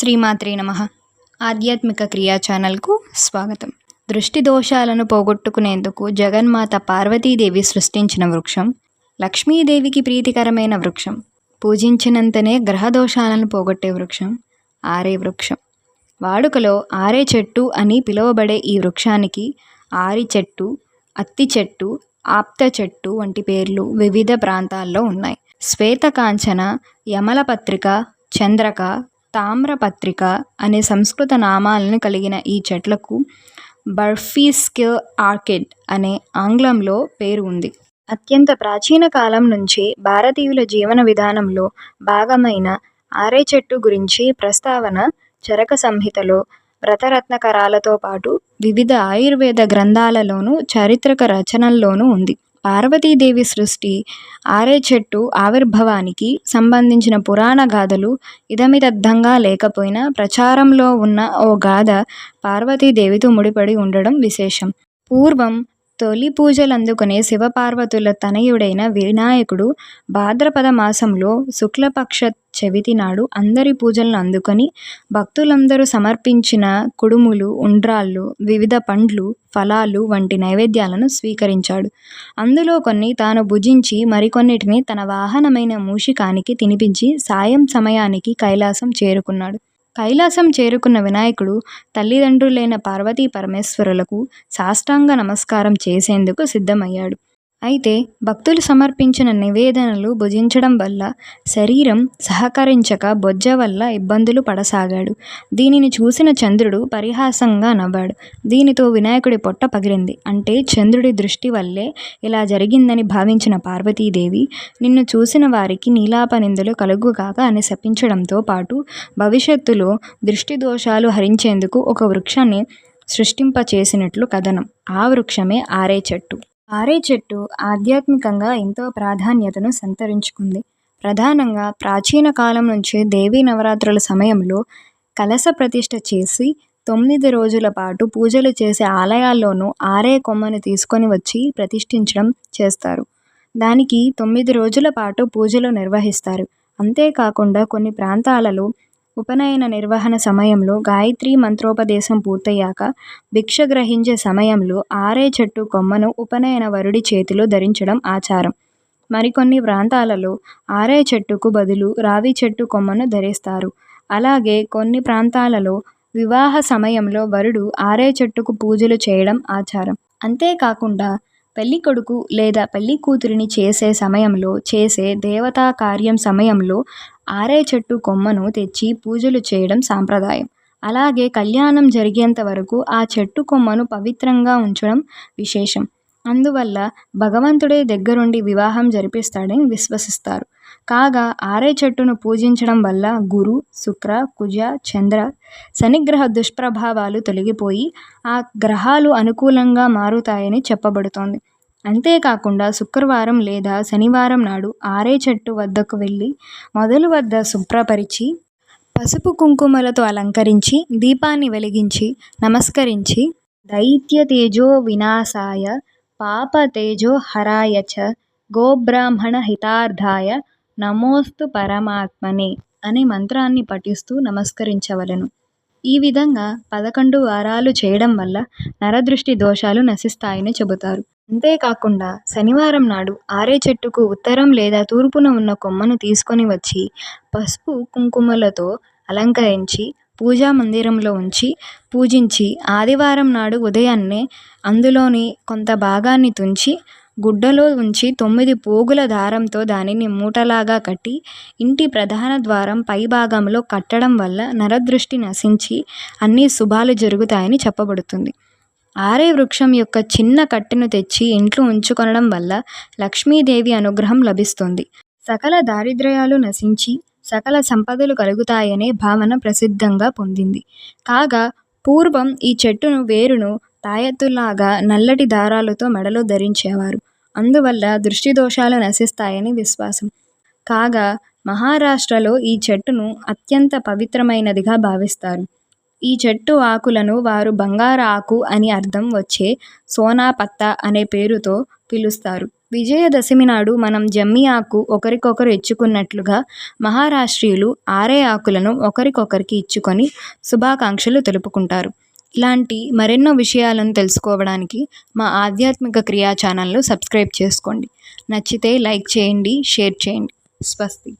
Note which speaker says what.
Speaker 1: శ్రీమాత్రే నమ. ఆధ్యాత్మిక క్రియా ఛానల్కు స్వాగతం. దృష్టి దోషాలను పోగొట్టుకునేందుకు జగన్మాత పార్వతీదేవి సృష్టించిన వృక్షం లక్ష్మీదేవికి ప్రీతికరమైన వృక్షం పూజించినంతనే గ్రహ దోషాలను పోగొట్టే వృక్షం ఆరే వృక్షం. వాడుకలో ఆరే చెట్టు అని పిలువబడే ఈ వృక్షానికి ఆరి చెట్టు అత్తి చెట్టు ఆప్త చెట్టు వంటి పేర్లు వివిధ ప్రాంతాల్లో ఉన్నాయి. శ్వేతకాంచన యమలపత్రిక చంద్రక తామ్రపత్రిక అనే సంస్కృత నామాలను కలిగిన ఈ చెట్లకు బర్ఫీస్కిల్ ఆర్కిడ్ అనే ఆంగ్లంలో పేరు ఉంది. అత్యంత ప్రాచీన కాలం నుంచి భారతీయుల జీవన విధానంలో భాగమైన ఆరే చెట్టు గురించి ప్రస్తావన చరక సంహితలో వ్రతరత్నకరాలతో పాటు వివిధ ఆయుర్వేద గ్రంథాలలోనూ చారిత్రక రచనల్లోనూ ఉంది. పార్వతీదేవి సృష్టి ఆరే చెట్టు ఆవిర్భవానికి సంబంధించిన పురాణ గాథలు ఇదమిదద్దంగా లేకపోయినా ప్రచారంలో ఉన్న ఓ గాథ పార్వతీదేవితో ముడిపడి ఉండడం విశేషం. పూర్వం తొలి పూజలు అందుకునే శివపార్వతుల తనయుడైన వినాయకుడు భాద్రపద మాసంలో శుక్లపక్ష చవితి నాడు అందరి పూజలను అందుకొని భక్తులందరూ సమర్పించిన కుడుములు ఉండ్రాళ్ళు వివిధ పండ్లు ఫలాలు వంటి నైవేద్యాలను స్వీకరించాడు. అందులో కొన్ని తాను భుజించి మరికొన్నిటిని తన వాహనమైన మూషికానికి తినిపించి సాయం సమయానికి కైలాసం చేరుకున్నాడు. కైలాసం చేరుకున్న వినాయకుడు తల్లిదండ్రులైన పార్వతీ పరమేశ్వరులకు సాష్టాంగ నమస్కారం చేసేందుకు సిద్ధమయ్యాడు. అయితే భక్తులు సమర్పించిన నివేదనలు భుజించడం వల్ల శరీరం సహకరించక బొజ్జ వల్ల ఇబ్బందులు పడసాగాడు. దీనిని చూసిన చంద్రుడు పరిహాసంగా నవ్వాడు. దీనితో వినాయకుడి పొట్ట పగిలింది. అంటే చంద్రుడి దృష్టి వల్లే ఇలా జరిగిందని భావించిన పార్వతీదేవి నిన్ను చూసిన వారికి నీలాపనిందులు కలుగుగాక అని శపించడంతో పాటు భవిష్యత్తులో దృష్టి దోషాలు హరించేందుకు ఒక వృక్షాన్ని సృష్టింపచేసినట్లు కథనం. ఆ వృక్షమే ఆరే చెట్టు ఆరే చెట్టు ఆధ్యాత్మికంగా ఎంతో ప్రాధాన్యతను సంతరించుకుంది. ప్రధానంగా ప్రాచీన కాలం నుంచి దేవీ నవరాత్రుల సమయంలో కలశ ప్రతిష్ఠ చేసి తొమ్మిది రోజుల పాటు పూజలు చేసే ఆలయాల్లోనూ ఆరే కొమ్మను తీసుకొని వచ్చి ప్రతిష్ఠించడం చేస్తారు. దానికి తొమ్మిది రోజుల పాటు పూజలు నిర్వహిస్తారు. అంతేకాకుండా కొన్ని ప్రాంతాలలో ఉపనయన నిర్వహణ సమయంలో గాయత్రి మంత్రోపదేశం పూర్తయ్యాక భిక్ష గ్రహించే సమయంలో ఆరే చెట్టు కొమ్మను ఉపనయన వరుడి చేతిలో ధరించడం ఆచారం. మరికొన్ని ప్రాంతాలలో ఆరే చెట్టుకు బదులు రావి చెట్టు కొమ్మను ధరిస్తారు. అలాగే కొన్ని ప్రాంతాలలో వివాహ సమయంలో వరుడు ఆరే చెట్టుకు పూజలు చేయడం ఆచారం. అంతేకాకుండా పెళ్ళి కొడుకు లేదా పెళ్ళి కూతురిని చేసే సమయంలో చేసే దేవతా కార్యం సమయంలో ఆరే చెట్టు కొమ్మను తెచ్చి పూజలు చేయడం సాంప్రదాయం. అలాగే కళ్యాణం జరిగేంత వరకు ఆ చెట్టు కొమ్మను పవిత్రంగా ఉంచడం విశేషం. అందువల్ల భగవంతుడే దగ్గరుండి వివాహం జరిపిస్తాడని విశ్వసిస్తారు. కాగా ఆరే చెట్టును పూజించడం వల్ల గురు శుక్ర కుజ చంద్ర శనిగ్రహ దుష్ప్రభావాలు తొలగిపోయి ఆ గ్రహాలు అనుకూలంగా మారుతాయని చెప్పబడుతోంది. అంతేకాకుండా శుక్రవారం లేదా శనివారం నాడు ఆరే చెట్టు వద్దకు వెళ్ళి మొదలు వద్ద శుభ్రపరిచి పసుపు కుంకుమలతో అలంకరించి దీపాన్ని వెలిగించి నమస్కరించి దైత్య తేజో వినాశాయ పాప తేజో హరాయ చ గోబ్రాహ్మణ హితార్థాయ నమోస్తు పరమాత్మనే అనే మంత్రాన్ని పఠిస్తూ నమస్కరించవలెను. ఈ విధంగా పదకొండు వారాలు చేయడం వల్ల నరదృష్టి దోషాలు నశిస్తాయని చెబుతారు. అంతేకాకుండా శనివారం నాడు ఆరే చెట్టుకు ఉత్తరం లేదా తూర్పున ఉన్న కొమ్మను తీసుకొని వచ్చి పసుపు కుంకుమలతో అలంకరించి పూజా మందిరంలో ఉంచి పూజించి ఆదివారం నాడు ఉదయాన్నే అందులోని కొంత భాగాన్ని తుంచి గుడ్డలో ఉంచి తొమ్మిది పోగుల దారంతో దానిని మూటలాగా కట్టి ఇంటి ప్రధాన ద్వారం పై భాగంలో కట్టడం వల్ల నరదృష్టి నశించి అన్ని శుభాలు జరుగుతాయని చెప్పబడుతుంది. ఆరే వృక్షం యొక్క చిన్న కట్టెను తెచ్చి ఇంట్లో ఉంచుకొనడం వల్ల లక్ష్మీదేవి అనుగ్రహం లభిస్తుంది. సకల దారిద్ర్యాలు నశించి సకల సంపదలు కలుగుతాయనే భావన ప్రసిద్ధంగా పొందింది. కాగా పూర్వం ఈ చెట్టును వేరును తాయెత్తులాగా నల్లటి దారాలతో మెడలో ధరించేవారు. అందువల్ల దృష్టి దోషాలు నశిస్తాయని విశ్వాసం. కాగా మహారాష్ట్రలో ఈ చెట్టును అత్యంత పవిత్రమైనదిగా భావిస్తారు. ఈ చెట్టు ఆకులను వారు బంగారు ఆకు అని అర్థం వచ్చే సోనా పత్తా అనే పేరుతో పిలుస్తారు. విజయదశమి నాడు మనం జమ్మి ఆకు ఒకరికొకరు ఇచ్చుకున్నట్లుగా మహారాష్ట్రీయులు ఆరే ఆకులను ఒకరికొకరికి ఇచ్చుకొని శుభాకాంక్షలు తెలుపుకుంటారు. ఇలాంటి మరెన్నో విషయాలను తెలుసుకోవడానికి మా ఆధ్యాత్మిక క్రియా ఛానల్ను సబ్స్క్రైబ్ చేసుకోండి. నచ్చితే లైక్ చేయండి షేర్ చేయండి. స్వస్తి.